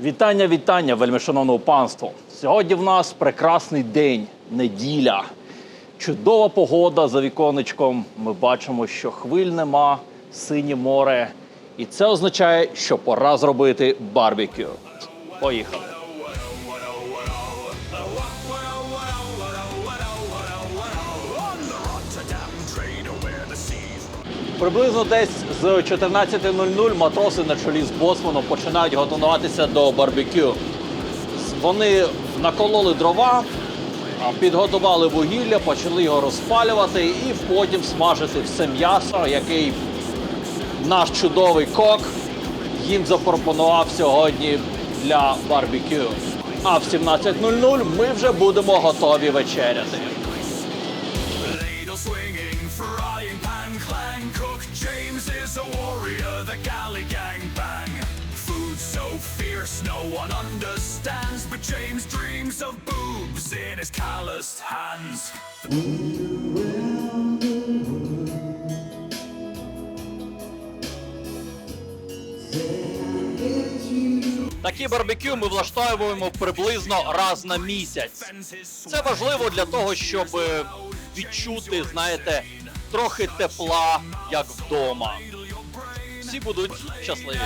Вітання, вітання, вельмишановного панство. Сьогодні в нас прекрасний день, неділя. Чудова погода за віконечком. Ми бачимо, що хвиль нема, синє море. І це означає, що пора зробити барбекю. Поїхали. Приблизно десь з 14.00 матроси на чолі з боцманом починають готуватися до барбекю. Вони накололи дрова, підготували вугілля, почали його розпалювати і потім смажити все м'ясо, який наш чудовий кок їм запропонував сьогодні для барбекю. А в 17.00 ми вже будемо готові вечеряти. Swinging, frying pan clang. Cook James is a warrior, the galley gang bang. Food so fierce, no one understands. But James dreams of boobs in his calloused hands. Такі барбекю ми влаштовуємо приблизно раз на місяць. Це важливо для того, щоб е, відчути, знаєте, трохи тепла, як вдома. Всі будуть щасливі.